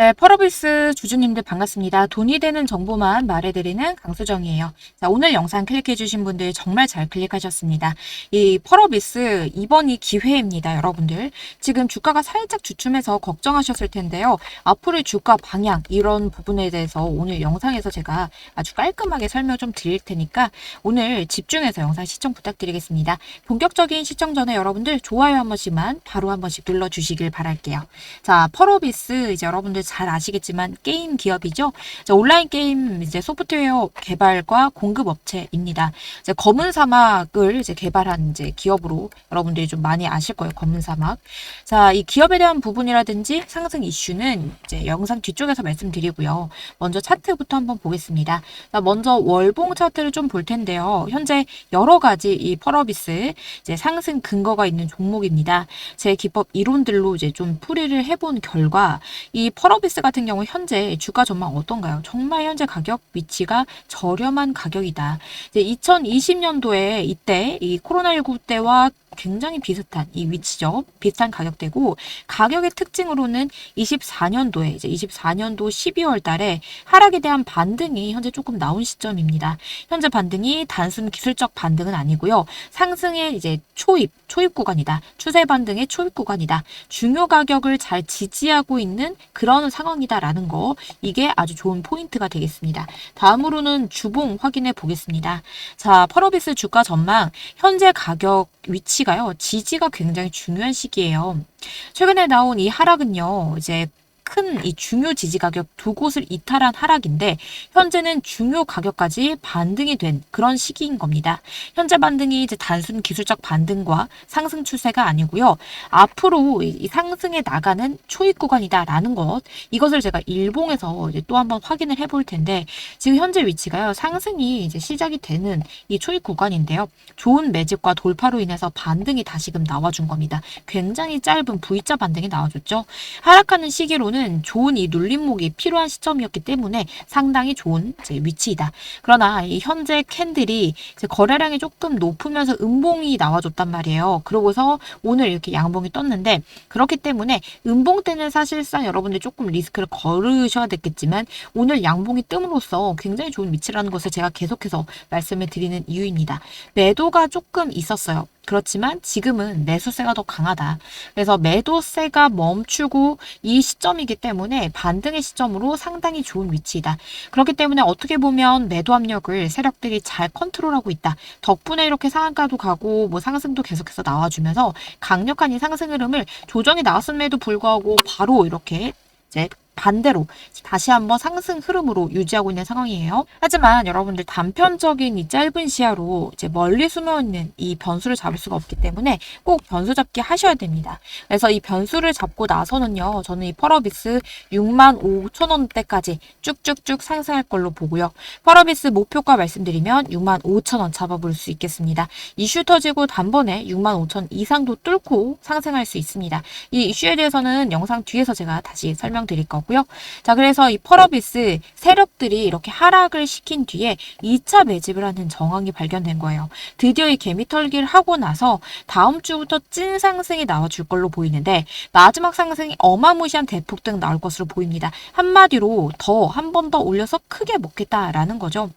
네, 펄어비스 주주님들 반갑습니다. 돈이 되는 정보만 말해드리는 강수정이에요. 자, 오늘 영상 클릭해주신 분들 정말 잘 클릭하셨습니다. 이 펄어비스 이번이 기회입니다, 여러분들. 지금 주가가 살짝 주춤해서 걱정하셨을 텐데요. 앞으로의 주가 방향, 이런 부분에 대해서 오늘 영상에서 제가 아주 깔끔하게 설명 좀 드릴 테니까 오늘 집중해서 영상 시청 부탁드리겠습니다. 본격적인 시청 전에 여러분들 좋아요 한 번씩만 바로 한 번씩 눌러주시길 바랄게요. 자, 펄어비스 이제 여러분들 잘 아시겠지만 게임 기업이죠. 자, 온라인 게임 이제 소프트웨어 개발과 공급 업체입니다. 이제 검은 사막을 이제 개발한 이제 기업으로 여러분들이 좀 많이 아실 거예요. 검은 사막. 자, 이 기업에 대한 부분이라든지 상승 이슈는 이제 영상 뒤쪽에서 말씀드리고요. 먼저 차트부터 한번 보겠습니다. 자, 먼저 월봉 차트를 좀 볼 텐데요. 현재 여러 가지 이 펄어비스 이제 상승 근거가 있는 종목입니다. 제 기법 이론들로 이제 좀 풀이를 해본 결과 이 펄어 비스 같은 경우 현재 주가 전망 어떤가요? 정말 현재 가격 위치가 저렴한 가격이다. 이제 2020년도에 이때 이 코로나19 때와 굉장히 비슷한 이 위치죠. 비슷한 가격대고 가격의 특징으로는 24년도에 이제 24년도 12월 달에 하락에 대한 반등이 현재 조금 나온 시점입니다. 현재 반등이 단순 기술적 반등은 아니고요. 상승의 이제 초입, 초입 구간이다. 추세 반등의 초입 구간이다. 중요 가격을 잘 지지하고 있는 그런 상황이다라는 거 이게 아주 좋은 포인트가 되겠습니다. 다음으로는 주봉 확인해 보겠습니다. 자, 펄어비스 주가 전망 현재 가격 위치가요. 지지가 굉장히 중요한 시기예요. 최근에 나온 이 하락은요. 이제 큰 이 중요 지지 가격 두 곳을 이탈한 하락인데 현재는 중요 가격까지 반등이 된 그런 시기인 겁니다. 현재 반등이 이제 단순 기술적 반등과 상승 추세가 아니고요. 앞으로 이 상승에 나가는 초입 구간이다라는 것 이것을 제가 일봉에서 또 한번 확인을 해볼 텐데 지금 현재 위치가요. 상승이 이제 시작이 되는 이 초입 구간인데요. 좋은 매집과 돌파로 인해서 반등이 다시금 나와준 겁니다. 굉장히 짧은 V자 반등이 나와줬죠. 하락하는 시기로는 좋은 이 눌림목이 필요한 시점이었기 때문에 상당히 좋은 위치이다. 그러나 이 현재 캔들이 거래량이 조금 높으면서 음봉이 나와줬단 말이에요. 그러고서 오늘 이렇게 양봉이 떴는데 그렇기 때문에 음봉 때는 사실상 여러분들이 조금 리스크를 걸으셔야 됐겠지만 오늘 양봉이 뜸으로써 굉장히 좋은 위치라는 것을 제가 계속해서 말씀을 드리는 이유입니다. 매도가 조금 있었어요. 그렇지만 지금은 매수세가 더 강하다. 그래서 매도세가 멈추고 이 시점이기 때문에 반등의 시점으로 상당히 좋은 위치이다. 그렇기 때문에 어떻게 보면 매도 압력을 세력들이 잘 컨트롤하고 있다. 덕분에 이렇게 상한가도 가고 뭐 상승도 계속해서 나와주면서 강력한 이 상승 흐름을 조정이 나왔음에도 불구하고 바로 이렇게 이제 반대로 다시 한번 상승 흐름으로 유지하고 있는 상황이에요. 하지만 여러분들 단편적인 이 짧은 시야로 이제 멀리 숨어 있는 이 변수를 잡을 수가 없기 때문에 꼭 변수 잡기 하셔야 됩니다. 그래서 이 변수를 잡고 나서는요. 저는 이 펄어비스 6만 5천 원대까지 쭉쭉쭉 상승할 걸로 보고요. 펄어비스 목표가 말씀드리면 6만 5천 원 잡아볼 수 있겠습니다. 이슈 터지고 단번에 6만 5천 이상도 뚫고 상승할 수 있습니다. 이 이슈에 대해서는 영상 뒤에서 제가 다시 설명드릴 거고 거고요. 자, 그래서 이 펄어비스 세력들이 이렇게 하락을 시킨 뒤에 2차 매집을 하는 정황이 발견된 거예요. 드디어 이 개미털기를 하고 나서 다음 주부터 찐 상승이 나와줄 걸로 보이는데 마지막 상승이 어마무시한 대폭등 나올 것으로 보입니다. 한마디로 더 한 번 더 올려서 크게 먹겠다라는 거죠.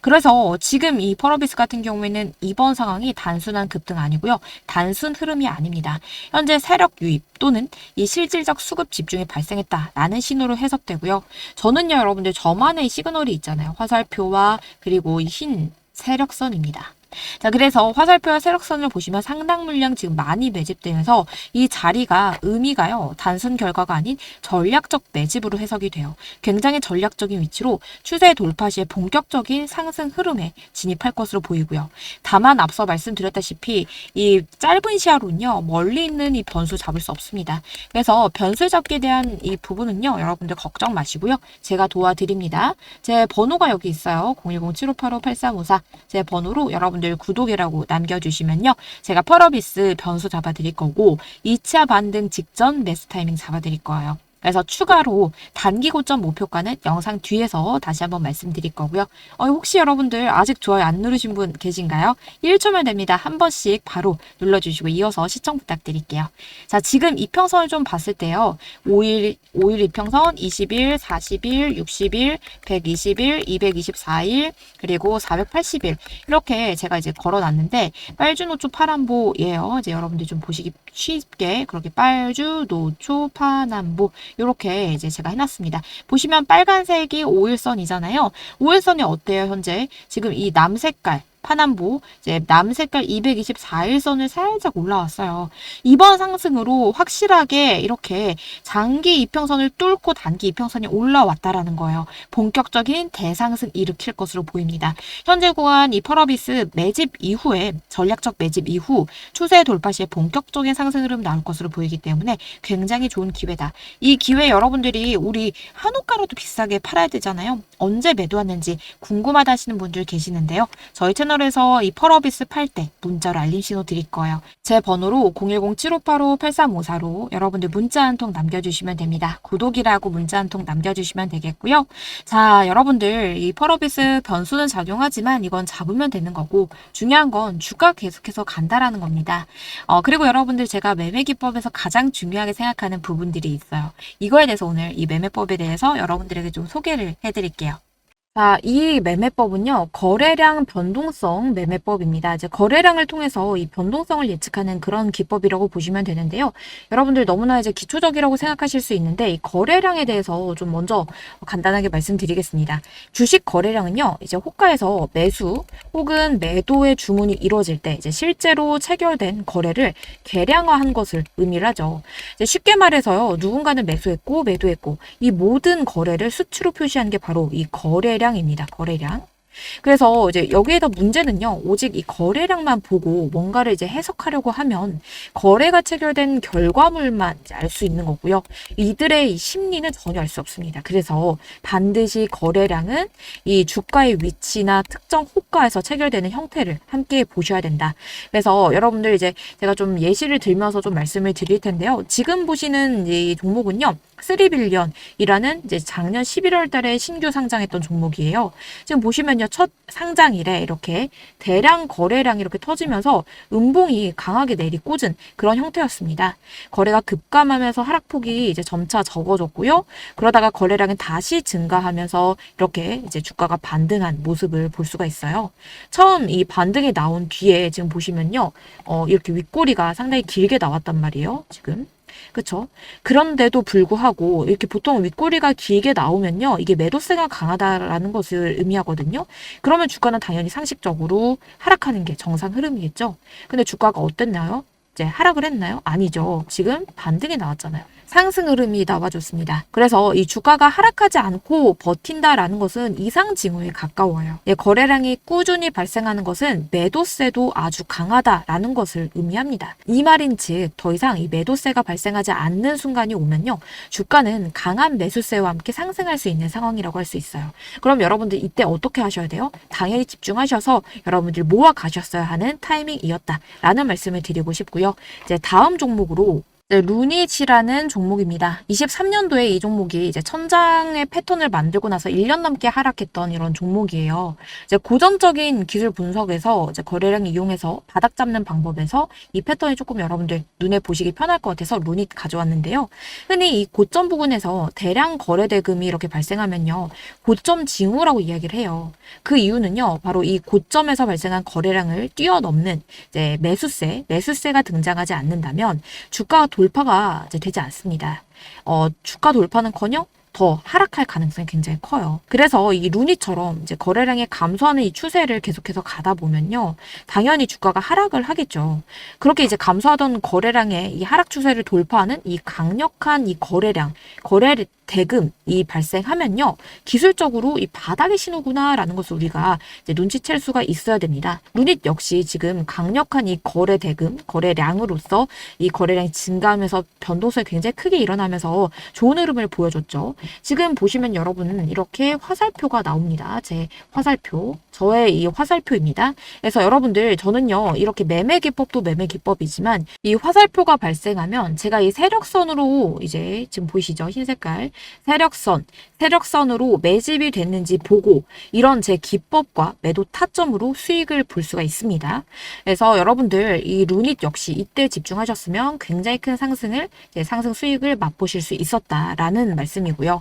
그래서 지금 이 펄어비스 같은 경우에는 이번 상황이 단순한 급등 아니고요. 단순 흐름이 아닙니다. 현재 세력 유입 또는 이 실질적 수급 집중이 발생했다라는 신호로 해석되고요. 저는요, 여러분들 저만의 시그널이 있잖아요. 화살표와 그리고 이흰 세력선입니다. 자, 그래서 화살표와 세력선을 보시면 상당 물량 지금 많이 매집되면서 이 자리가 의미가요. 단순 결과가 아닌 전략적 매집으로 해석이 돼요. 굉장히 전략적인 위치로 추세 돌파 시에 본격적인 상승 흐름에 진입할 것으로 보이고요. 다만 앞서 말씀드렸다시피 이 짧은 시야로는요. 멀리 있는 이 변수 잡을 수 없습니다. 그래서 변수 잡기에 대한 이 부분은요. 여러분들 걱정 마시고요. 제가 도와드립니다. 제 번호가 여기 있어요. 010-7585-8354. 제 번호로 여러분들 여러분들 구독이라고 남겨주시면요. 제가 펄어비스 변수 잡아드릴 거고 2차 반등 직전 매수 타이밍 잡아드릴 거예요. 그래서 추가로 단기 고점 목표가는 영상 뒤에서 다시 한번 말씀드릴 거고요. 어, 혹시 여러분들 아직 좋아요 안 누르신 분 계신가요? 1초면 됩니다. 한 번씩 바로 눌러주시고 이어서 시청 부탁드릴게요. 자, 지금 이평선을 좀 봤을 때요. 5일, 5일 이평선, 20일, 40일, 60일, 120일, 224일, 그리고 480일. 이렇게 제가 이제 걸어놨는데, 빨주, 노초, 파란보예요. 이제 여러분들 좀 보시기 쉽게 그렇게 빨주, 노초, 파남보 이렇게 이제 제가 해놨습니다. 보시면 빨간색이 5일선이잖아요. 5일선이 어때요, 현재? 지금 이 남색깔, 파남보, 이제 남색깔 224일선을 살짝 올라왔어요. 이번 상승으로 확실하게 이렇게 장기 이평선을 뚫고 단기 이평선이 올라왔다라는 거예요. 본격적인 대상승 일으킬 것으로 보입니다. 현재 구간 이 펄어비스 매집 이후에 전략적 매집 이후 추세 돌파 시에 본격적인 상승 흐름 나올 것으로 보이기 때문에 굉장히 좋은 기회다. 이 기회 여러분들이 우리 한우가로도 비싸게 팔아야 되잖아요. 언제 매도하는지 궁금하다 하시는 분들 계시는데요. 저희 채널 에서 이 펄어비스 팔 때 문자로 알림 신호 드릴 거예요. 제 번호로 010-7585-8354로 여러분들 문자 한 통 남겨주시면 됩니다. 구독이라고 문자 한 통 남겨주시면 되겠고요. 자, 여러분들 이 펄어비스 변수는 작용하지만 이건 잡으면 되는 거고 중요한 건 주가 계속해서 간다라는 겁니다. 어, 그리고 여러분들 제가 매매 기법에서 가장 중요하게 생각하는 부분들이 있어요. 이거에 대해서 오늘 이 매매법에 대해서 여러분들에게 좀 소개를 해드릴게요. 자, 이 매매법은요, 거래량 변동성 매매법입니다. 이제 거래량을 통해서 이 변동성을 예측하는 그런 기법이라고 보시면 되는데요. 여러분들 너무나 이제 기초적이라고 생각하실 수 있는데, 이 거래량에 대해서 좀 먼저 간단하게 말씀드리겠습니다. 주식 거래량은요, 이제 호가에서 매수 혹은 매도의 주문이 이루어질 때, 이제 실제로 체결된 거래를 계량화한 것을 의미를 하죠. 이제 쉽게 말해서요, 누군가는 매수했고, 매도했고, 이 모든 거래를 수치로 표시한 게 바로 이 거래량 거래량입니다. 거래량. 그래서 이제 여기에다 문제는요, 오직 이 거래량만 보고 뭔가를 이제 해석하려고 하면 거래가 체결된 결과물만 알 수 있는 거고요. 이들의 이 심리는 전혀 알 수 없습니다. 그래서 반드시 거래량은 이 주가의 위치나 특정 호가에서 체결되는 형태를 함께 보셔야 된다. 그래서 여러분들 이제 제가 좀 예시를 들면서 좀 말씀을 드릴 텐데요. 지금 보시는 이 종목은요, 3빌리언이라는 이제 작년 11월 달에 신규 상장했던 종목이에요. 지금 보시면요. 첫 상장일에 이렇게 대량 거래량이 이렇게 터지면서 음봉이 강하게 내리꽂은 그런 형태였습니다. 거래가 급감하면서 하락폭이 이제 점차 적어졌고요. 그러다가 거래량이 다시 증가하면서 이렇게 이제 주가가 반등한 모습을 볼 수가 있어요. 처음 이 반등이 나온 뒤에 지금 보시면요. 어, 이렇게 윗꼬리가 상당히 길게 나왔단 말이에요. 지금. 그쵸? 그런데도 불구하고 이렇게 보통 윗꼬리가 길게 나오면요. 이게 매도세가 강하다라는 것을 의미하거든요. 그러면 주가는 당연히 상식적으로 하락하는 게 정상 흐름이겠죠. 근데 주가가 어땠나요? 이제 하락을 했나요? 아니죠. 지금 반등이 나왔잖아요. 상승 흐름이 나와줬습니다. 그래서 이 주가가 하락하지 않고 버틴다라는 것은 이상 징후에 가까워요. 예, 거래량이 꾸준히 발생하는 것은 매도세도 아주 강하다라는 것을 의미합니다. 이 말인 즉 더 이상 이 매도세가 발생하지 않는 순간이 오면요. 주가는 강한 매수세와 함께 상승할 수 있는 상황이라고 할 수 있어요. 그럼 여러분들 이때 어떻게 하셔야 돼요? 당연히 집중하셔서 여러분들 모아 가셨어야 하는 타이밍이었다라는 말씀을 드리고 싶고요. 이제 다음 종목으로 네, 루니치라는 종목입니다. 23년도에 이 종목이 이제 천장의 패턴을 만들고 나서 1년 넘게 하락했던 이런 종목이에요. 이제 고전적인 기술 분석에서 이제 거래량 이용해서 바닥 잡는 방법에서 이 패턴이 조금 여러분들 눈에 보시기 편할 것 같아서 루닛 가져왔는데요. 흔히 이 고점 부근에서 대량 거래 대금이 이렇게 발생하면요. 고점 징후라고 이야기를 해요. 그 이유는요. 바로 이 고점에서 발생한 거래량을 뛰어넘는 이제 매수세, 매수세가 등장하지 않는다면 주가가 돌파가 되지 않습니다. 어, 주가 돌파는커녕 더 하락할 가능성이 굉장히 커요. 그래서 이 루니처럼 이제 거래량이 감소하는 이 추세를 계속해서 가다 보면요. 당연히 주가가 하락을 하겠죠. 그렇게 이제 감소하던 거래량의 이 하락 추세를 돌파하는 이 강력한 이 거래량, 거래 대금이 발생하면요. 기술적으로 이 바닥의 신호구나라는 것을 우리가 눈치챌 수가 있어야 됩니다. 루닛 역시 지금 강력한 이 거래 대금, 거래량으로서 이 거래량이 증가하면서 변동성이 굉장히 크게 일어나면서 좋은 흐름을 보여줬죠. 지금 보시면 여러분 이렇게 화살표가 나옵니다. 제 화살표. 저의 이 화살표입니다. 그래서 여러분들 저는요 이렇게 매매 기법도 매매 기법이지만 이 화살표가 발생하면 제가 이 세력선으로 이제 지금 보이시죠 흰 색깔 세력선 세력선으로 매집이 됐는지 보고 이런 제 기법과 매도 타점으로 수익을 볼 수가 있습니다. 그래서 여러분들 이 루닛 역시 이때 집중하셨으면 굉장히 큰 상승을 이제 상승 수익을 맛보실 수 있었다라는 말씀이고요.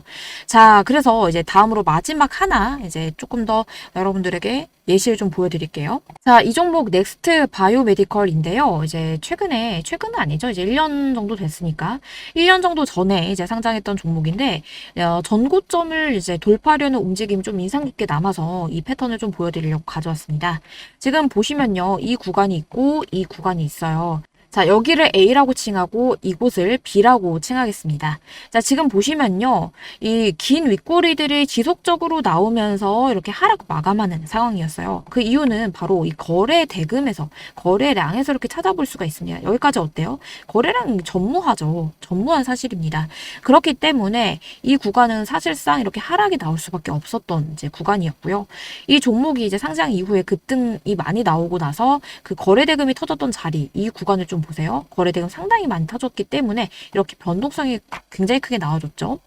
자, 그래서 이제 다음으로 마지막 하나 이제 조금 더 여러분들에게 예시를 좀 보여드릴게요. 자, 이 종목 넥스트 바이오메디컬인데요. 이제 최근에, 최근은 아니죠. 이제 1년 정도 됐으니까. 1년 정도 전에 이제 상장했던 종목인데, 어, 전고점을 이제 돌파하려는 움직임이 좀 인상 깊게 남아서 이 패턴을 좀 보여드리려고 가져왔습니다. 지금 보시면요. 이 구간이 있고, 이 구간이 있어요. 자, 여기를 A라고 칭하고 이곳을 B라고 칭하겠습니다. 자, 지금 보시면요. 이 긴 윗꼬리들이 지속적으로 나오면서 이렇게 하락 마감하는 상황이었어요. 그 이유는 바로 이 거래 대금에서, 거래량에서 이렇게 찾아볼 수가 있습니다. 여기까지 어때요? 거래량 전무하죠. 전무한 사실입니다. 그렇기 때문에 이 구간은 사실상 이렇게 하락이 나올 수밖에 없었던 이제 구간이었고요. 이 종목이 이제 상장 이후에 급등이 많이 나오고 나서 그 거래 대금이 터졌던 자리, 이 구간을 좀 보세요. 거래대금 상당히 많이 터졌기 때문에 이렇게 변동성이 굉장히 크게 나와줬죠.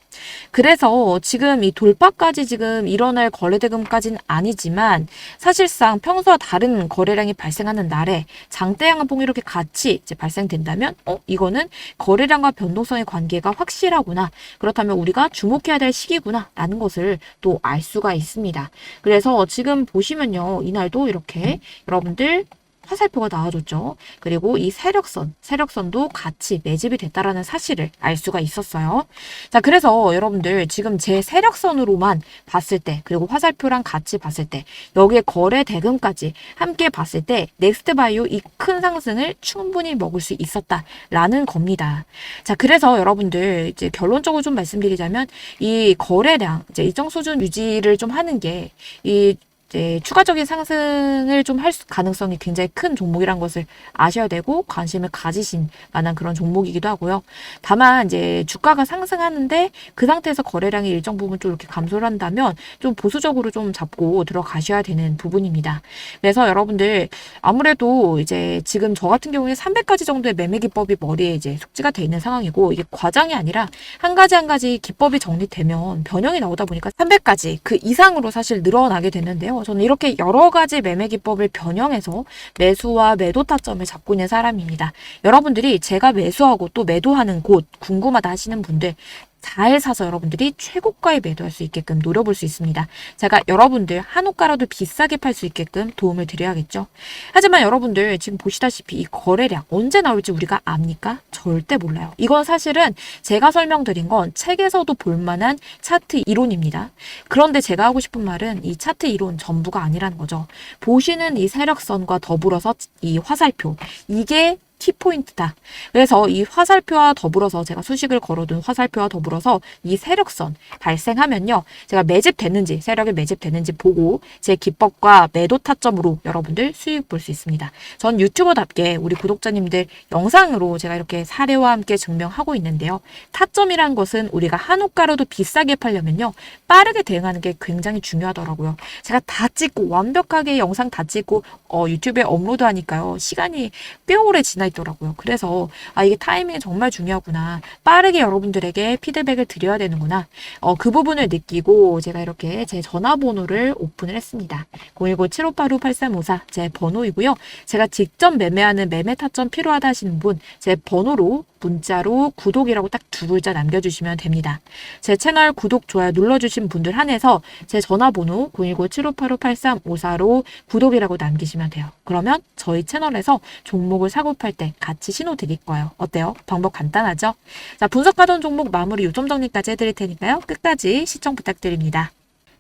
그래서 지금 이 돌파까지 지금 일어날 거래대금까지는 아니지만 사실상 평소와 다른 거래량이 발생하는 날에 장대양 한봉이 이렇게 같이 이제 발생된다면 어 이거는 거래량과 변동성의 관계가 확실하구나 그렇다면 우리가 주목해야 될 시기구나 라는 것을 또 알 수가 있습니다. 그래서 지금 보시면요 이날도 이렇게 여러분들 화살표가 나와줬죠. 그리고 이 세력선, 세력선도 같이 매집이 됐다라는 사실을 알 수가 있었어요. 자, 그래서 여러분들 지금 제 세력선으로만 봤을 때, 그리고 화살표랑 같이 봤을 때, 여기에 거래 대금까지 함께 봤을 때, 넥스트 바이오 이 큰 상승을 충분히 먹을 수 있었다라는 겁니다. 자, 그래서 여러분들 이제 결론적으로 좀 말씀드리자면, 이 거래량, 이제 일정 수준 유지를 좀 하는 게 이 이제 추가적인 상승을 좀 할 가능성이 굉장히 큰 종목이란 것을 아셔야 되고 관심을 가지신 만한 그런 종목이기도 하고요. 다만 이제 주가가 상승하는데 그 상태에서 거래량이 일정 부분 좀 이렇게 감소를 한다면 좀 보수적으로 좀 잡고 들어가셔야 되는 부분입니다. 그래서 여러분들 아무래도 이제 지금 저 같은 경우에 300가지 정도의 매매 기법이 머리에 이제 숙지가 돼 있는 상황이고 이게 과장이 아니라 한 가지 한 가지 기법이 정리되면 변형이 나오다 보니까 300가지 그 이상으로 사실 늘어나게 되는데요. 저는 이렇게 여러 가지 매매 기법을 변형해서 매수와 매도 타점을 잡고 있는 사람입니다. 여러분들이 제가 매수하고 또 매도하는 곳 궁금하다 하시는 분들 잘 사서 여러분들이 최고가에 매도할 수 있게끔 노려볼 수 있습니다. 제가 여러분들 한옥가라도 비싸게 팔 수 있게끔 도움을 드려야겠죠. 하지만 여러분들 지금 보시다시피 이 거래량 언제 나올지 우리가 압니까? 절대 몰라요. 이건 사실은 제가 설명드린 건 책에서도 볼만한 차트 이론입니다. 그런데 제가 하고 싶은 말은 이 차트 이론 전부가 아니라는 거죠. 보시는 이 세력선과 더불어서 이 화살표 이게 키포인트다. 그래서 이 화살표와 더불어서 제가 수식을 걸어둔 화살표와 더불어서 이 세력선 발생하면요. 제가 매집됐는지 세력이 매집됐는지 보고 제 기법과 매도 타점으로 여러분들 수익 볼 수 있습니다. 전 유튜버답게 우리 구독자님들 영상으로 제가 이렇게 사례와 함께 증명하고 있는데요. 타점이란 것은 우리가 한옥가로도 비싸게 팔려면요. 빠르게 대응하는 게 굉장히 중요하더라고요. 제가 다 찍고 완벽하게 영상 다 찍고 어, 유튜브에 업로드하니까요. 시간이 꽤 오래 지나 있더라고요. 그래서 아 이게 타이밍이 정말 중요하구나. 빠르게 여러분들에게 피드백을 드려야 되는구나. 어, 그 부분을 느끼고 제가 이렇게 제 전화번호를 오픈을 했습니다. 010-7585-8354 제 번호이고요. 제가 직접 매매하는 매매 타점 필요하다 하시는 분 제 번호로 문자로 구독이라고 딱 두 글자 남겨주시면 됩니다. 제 채널 구독, 좋아요 눌러주신 분들 한해서 제 전화번호 010-7585-8354로 구독이라고 남기시면 돼요. 그러면 저희 채널에서 종목을 사고 팔 때 같이 신호 드릴 거예요. 어때요? 방법 간단하죠? 자, 분석하던 종목 마무리 요점 정리까지 해드릴 테니까요. 끝까지 시청 부탁드립니다.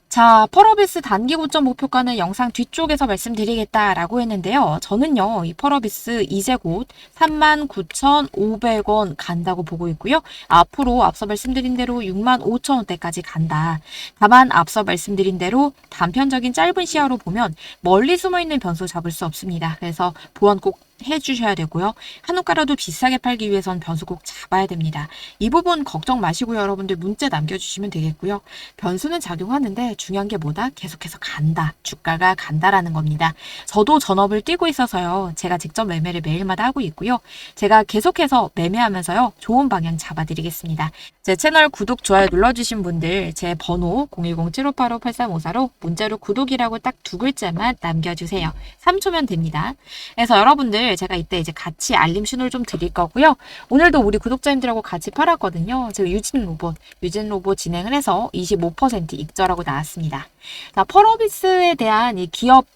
자, 펄어비스 단기 고점 목표가는 영상 뒤쪽에서 말씀드리겠다라고 했는데요. 저는요, 이 펄어비스 이제 곧 39,500원 간다고 보고 있고요. 앞으로 앞서 말씀드린 대로 65,000원대까지 간다. 다만 앞서 말씀드린 대로 단편적인 짧은 시야로 보면 멀리 숨어 있는 변수 잡을 수 없습니다. 그래서 보안 꼭 해주셔야 되고요. 한우가라도 비싸게 팔기 위해선 변수 꼭 잡아야 됩니다. 이 부분 걱정 마시고요. 여러분들 문자 남겨주시면 되겠고요. 변수는 작용하는데 중요한 게 뭐다? 계속해서 간다. 주가가 간다라는 겁니다. 저도 전업을 뛰고 있어서요. 제가 직접 매매를 매일마다 하고 있고요. 제가 계속해서 매매하면서요. 좋은 방향 잡아드리겠습니다. 제 채널 구독, 좋아요 눌러주신 분들 제 번호 010-7585-8354로 문자로 구독이라고 딱 두 글자만 남겨주세요. 3초면 됩니다. 그래서 여러분들 제가 이때 이제 같이 알림 신호를 좀 드릴 거고요. 오늘도 우리 구독자님들하고 같이 팔았거든요. 제가 유진 로봇, 유진 로봇 진행을 해서 25% 익절하고 나왔습니다. 자, 펄어비스에 대한 이 기업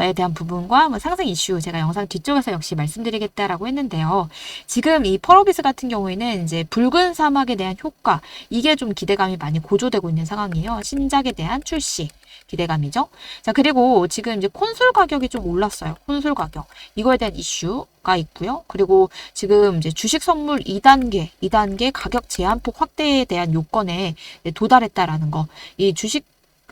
에 대한 부분과 뭐 상승 이슈 제가 영상 뒤쪽에서 역시 말씀드리겠다라고 했는데요. 지금 이 펄어비스 같은 경우에는 이제 붉은 사막에 대한 효과 이게 좀 기대감이 많이 고조되고 있는 상황이에요. 신작에 대한 출시 기대감이죠. 자 그리고 지금 이제 콘솔 가격이 좀 올랐어요. 콘솔 가격 이거에 대한 이슈가 있고요. 그리고 지금 이제 주식 선물 2단계 2단계 가격 제한폭 확대에 대한 요건에 도달했다라는 거. 이 주식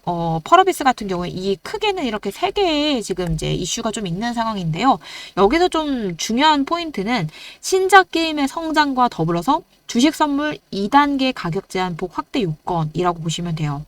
어, 펄어비스 같은 경우에 이 크게는 이렇게 세 개의 지금 이제 이슈가 좀 있는 상황인데요. 여기서 좀 중요한 포인트는 신작 게임의 성장과 더불어서 주식 선물 2단계 가격 제한 폭 확대 요건이라고 보시면 돼요.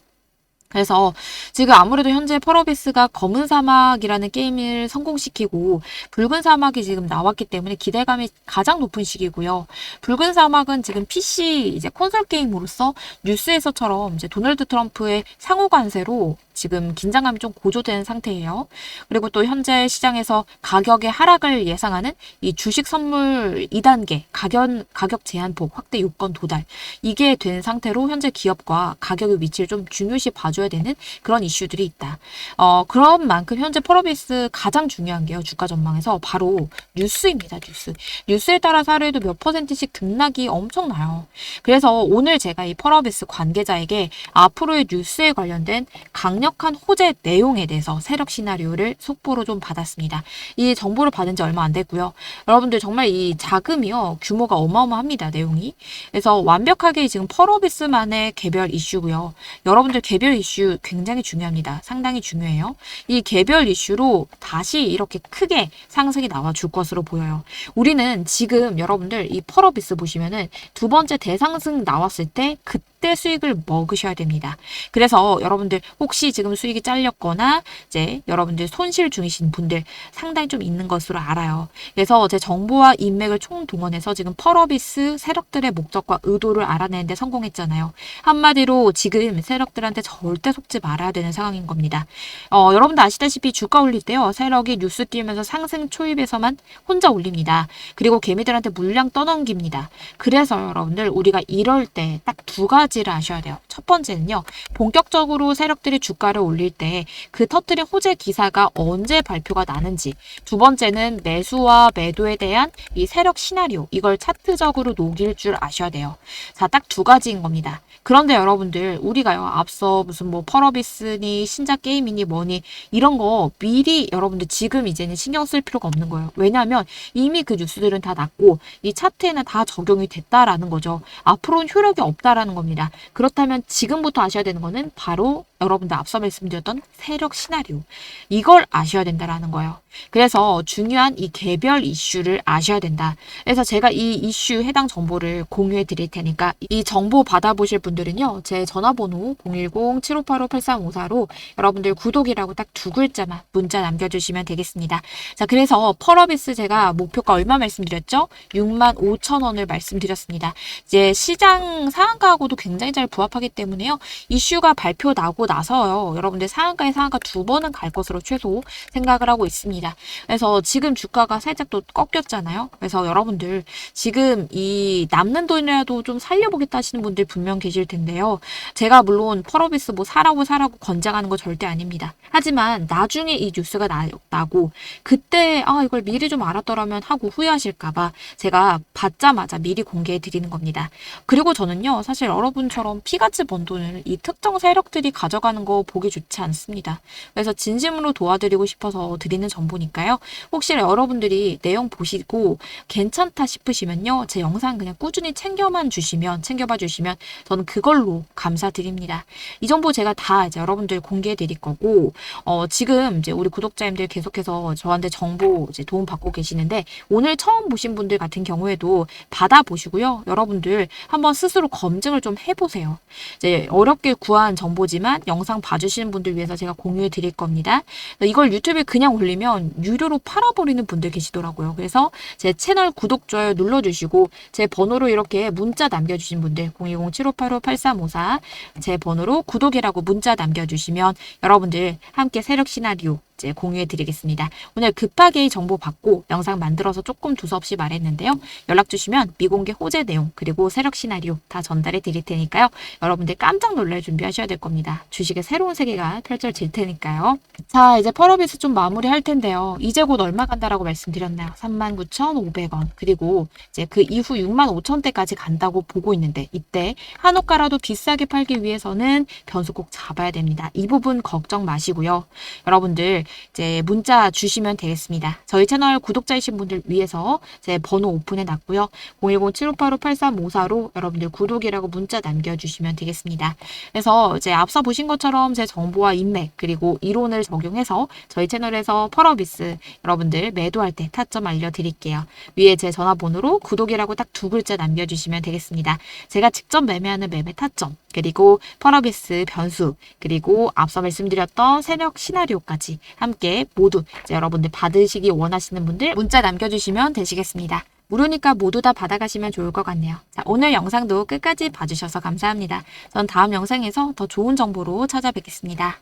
그래서 지금 아무래도 현재 펄어비스가 검은 사막이라는 게임을 성공시키고 붉은 사막이 지금 나왔기 때문에 기대감이 가장 높은 시기고요. 붉은 사막은 지금 PC 이제 콘솔 게임으로서 뉴스에서처럼 이제 도널드 트럼프의 상호 관세로 지금 긴장감이 좀 고조된 상태예요. 그리고 또 현재 시장에서 가격의 하락을 예상하는 이 주식 선물 2단계 가격, 가격 제한폭 확대 요건 도달 이게 된 상태로 현재 기업과 가격의 위치를 좀 중요시 봐줘야 되는 그런 이슈들이 있다. 어, 그런 만큼 현재 펄어비스 가장 중요한 게요. 주가 전망에서 바로 뉴스입니다. 뉴스. 뉴스에 따라서 하루에도 몇 퍼센트씩 등락이 엄청나요. 그래서 오늘 제가 이 펄어비스 관계자에게 앞으로의 뉴스에 관련된 강력 강력한 호재 내용에 대해서 세력 시나리오를 속보로 좀 받았습니다. 이 정보를 받은 지 얼마 안 됐고요. 여러분들 정말 이 자금이요. 규모가 어마어마합니다. 내용이. 그래서 완벽하게 지금 펄어비스만의 개별 이슈고요. 여러분들 개별 이슈 굉장히 중요합니다. 상당히 중요해요. 이 개별 이슈로 다시 이렇게 크게 상승이 나와 줄 것으로 보여요. 우리는 지금 여러분들 이 펄어비스 보시면은 두 번째 대상승 나왔을 때 그때 수익을 먹으셔야 됩니다. 그래서 여러분들 혹시 지금 수익이 잘렸거나 이제 여러분들 손실 중이신 분들 상당히 좀 있는 것으로 알아요. 그래서 제 정보와 인맥을 총동원해서 지금 펄어비스 세력들의 목적과 의도를 알아내는데 성공했잖아요. 한마디로 지금 세력들한테 절대 속지 말아야 되는 상황인 겁니다. 어, 여러분도 아시다시피 주가 올릴 때요. 세력이 뉴스 띄우면서 상승 초입에서만 혼자 올립니다. 그리고 개미들한테 물량 떠넘깁니다. 그래서 여러분들 우리가 이럴 때 딱 두 가지 를 아셔야 돼요. 첫 번째는요. 본격적으로 세력들이 주가 주가를 올릴 때 그 터트린 호재 기사가 언제 발표가 나는지 두 번째는 매수와 매도에 대한 이 세력 시나리오 이걸 차트적으로 녹일 줄 아셔야 돼요. 자, 딱 두 가지인 겁니다. 그런데 여러분들 우리가요 앞서 무슨 뭐 펄어비스니 신작 게임이니 뭐니 이런 거 미리 여러분들 지금 이제는 신경 쓸 필요가 없는 거예요. 왜냐하면 이미 그 뉴스들은 다 났고 이 차트에는 다 적용이 됐다라는 거죠. 앞으로는 효력이 없다라는 겁니다. 그렇다면 지금부터 아셔야 되는 거는 바로 여러분들 앞서 말씀드렸던 세력 시나리오 이걸 아셔야 된다라는 거예요. 그래서 중요한 이 개별 이슈를 아셔야 된다. 그래서 제가 이 이슈 해당 정보를 공유해 드릴 테니까 이 정보 받아보실 분들은요. 제 전화번호 010-7585-8354로 여러분들 구독이라고 딱 두 글자만 문자 남겨주시면 되겠습니다. 자 그래서 펄어비스 제가 목표가 얼마 말씀드렸죠? 6만 5천 원을 말씀드렸습니다. 이제 시장 상한가하고도 굉장히 잘 부합하기 때문에요. 이슈가 발표 나고 나서요. 여러분들 상한가에 상한가 두 번은 갈 것으로 최소 생각을 하고 있습니다. 그래서 지금 주가가 살짝 또 꺾였잖아요. 그래서 여러분들 지금 이 남는 돈이라도 좀 살려보겠다 하시는 분들 분명 계실 텐데요. 제가 물론 펄어비스 뭐 사라고 사라고 권장하는 거 절대 아닙니다. 하지만 나중에 이 뉴스가 나, 나고 그때 아 이걸 미리 좀 알았더라면 하고 후회하실까봐 제가 받자마자 미리 공개해 드리는 겁니다. 그리고 저는요 사실 여러분처럼 피같이 번 돈을 이 특정 세력들이 가져 가져가는 거 보기 좋지 않습니다. 그래서 진심으로 도와드리고 싶어서 드리는 정보니까요. 혹시 여러분들이 내용 보시고 괜찮다 싶으시면요. 제 영상 그냥 꾸준히 챙겨만 주시면, 챙겨봐 주시면 저는 그걸로 감사드립니다. 이 정보 제가 다 이제 여러분들 공개해 드릴 거고, 어, 지금 이제 우리 구독자님들 계속해서 저한테 정보 이제 도움 받고 계시는데, 오늘 처음 보신 분들 같은 경우에도 받아 보시고요. 여러분들 한번 스스로 검증을 좀 해보세요. 이제 어렵게 구한 정보지만 영상 봐주시는 분들 위해서 제가 공유해 드릴 겁니다. 이걸 유튜브에 그냥 올리면 유료로 팔아버리는 분들 계시더라고요. 그래서 제 채널 구독, 좋아요 눌러주시고 제 번호로 이렇게 문자 남겨주신 분들 010-7585-8354 제 번호로 구독이라고 문자 남겨주시면 여러분들 함께 세력 시나리오 이제 공유해 드리겠습니다. 오늘 급하게 이 정보 받고 영상 만들어서 조금 두서없이 말했는데요. 연락 주시면 미공개 호재 내용 그리고 세력 시나리오 다 전달해 드릴 테니까요. 여러분들 깜짝 놀랄 준비하셔야 될 겁니다. 주식의 새로운 세계가 펼쳐질 테니까요. 자 이제 펄어비스 좀 마무리 할 텐데요. 이제 곧 얼마 간다라고 말씀드렸나요? 39,500원 그리고 이제 그 이후 65,000대까지 간다고 보고 있는데 이때 한옥가라도 비싸게 팔기 위해서는 변수 꼭 잡아야 됩니다. 이 부분 걱정 마시고요. 여러분들 이제 문자 주시면 되겠습니다. 저희 채널 구독자이신 분들 위해서 제 번호 오픈해 놨고요. 010-7585-8354로 여러분들 구독이라고 문자 남겨주시면 되겠습니다. 그래서 이제 앞서 보신 것처럼 제 정보와 인맥 그리고 이론을 적용해서 저희 채널에서 펄어비스 여러분들 매도할 때 타점 알려드릴게요. 위에 제 전화번호로 구독이라고 딱 두 글자 남겨주시면 되겠습니다. 제가 직접 매매하는 매매 타점 그리고 펄어비스 변수 그리고 앞서 말씀드렸던 세력 시나리오까지 함께 모두 여러분들 받으시기 원하시는 분들 문자 남겨주시면 되시겠습니다. 무료니까 모두 다 받아가시면 좋을 것 같네요. 자, 오늘 영상도 끝까지 봐주셔서 감사합니다. 전 다음 영상에서 더 좋은 정보로 찾아뵙겠습니다.